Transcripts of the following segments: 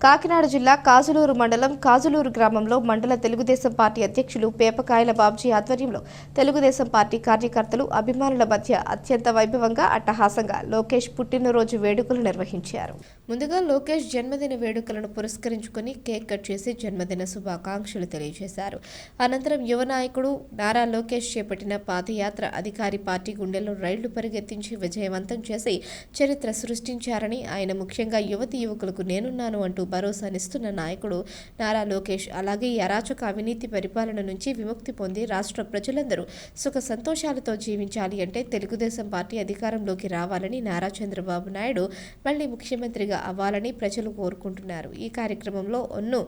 కాకినాడ జిల్లా కాజులూరు మండలం కాజులూరు గ్రామంలో మండల తెలుగుదేశం పార్టీ అధ్యక్షులు పేపకాయల బాబ్జీ ఆధ్వర్యంలో తెలుగుదేశం పార్టీ కార్యకర్తలు అభిమానుల మధ్య అత్యంత వైభవంగా అట్టహాసంగా లోకేష్ పుట్టినరోజు వేడుకలు నిర్వహించారు. ముందుగా లోకేష్ జన్మదిన వేడుకలను పురస్కరించుకుని కేక్ కట్ చేసి జన్మదిన శుభాకాంక్షలు తెలియజేశారు. అనంతరం యువ నాయకుడు నారా లోకేష్ చేపట్టిన పాదయాత్ర అధికారి పార్టీ గుండెల్లో రైళ్ళు పరిగెత్తించి విజయవంతం చేసి చరిత్ర సృష్టించారని ఆయన ముఖ్యంగా యువతి యువకులకు నేనున్నాను అంటూ భరోసానిస్తున్న నాయకుడు నారా లోకేష్ అలాగే ఈ అరాచక అవినీతి పరిపాలన నుంచి విముక్తి పొంది రాష్ట్ర ప్రజలందరూ సుఖ సంతోషాలతో జీవించాలి అంటే తెలుగుదేశం పార్టీ అధికారంలోకి రావాలని నారా చంద్రబాబు నాయుడు మళ్ళీ ముఖ్యమంత్రిగా అవ్వాలని ప్రజలు కోరుకుంటున్నారు. ఈ కార్యక్రమంలో ఒన్ను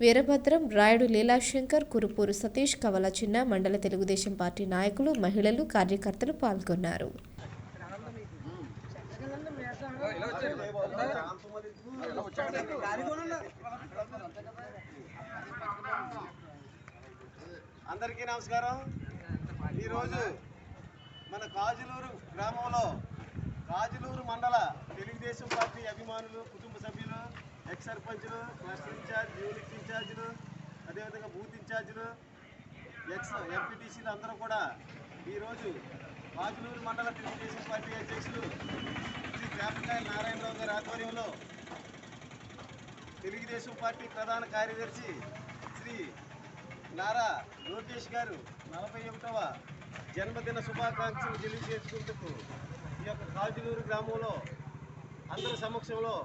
వీరభద్రం రాయుడు లీలాశంకర్ కురుపూరు సతీష్ కవల చిన్న మండల తెలుగుదేశం పార్టీ నాయకులు మహిళలు కార్యకర్తలు పాల్గొన్నారు. అందరికీ నమస్కారం. ఈరోజు మన కాజులూరు గ్రామంలో కాజులూరు మండల తెలుగుదేశం పార్టీ అభిమానులు కుటుంబ సభ్యులు ఎక్స్ సర్పంచులు క్లస్టర్ ఇన్ఛార్జ్ యూనిట్ ఇన్ఛార్జీలు అదేవిధంగా బూత్ ఇన్ఛార్జీలు ఎక్స్ ఎంపీటీసీలు అందరూ కూడా ఈరోజు కాజులూరు మండల తెలుగుదేశం పార్టీ అధ్యక్షులు శ్రీ జాపకాయ నారాయణరావు గారి ఆధ్వర్యంలో తెలుగుదేశం పార్టీ ప్రధాన కార్యదర్శి శ్రీ నారా లోకేష్ గారు నలభై ఒకటవ జన్మదిన శుభాకాంక్షలు తెలియజేసుకుంటూ ఈ యొక్క కాజునూరు గ్రామంలో అందరి సమక్షంలో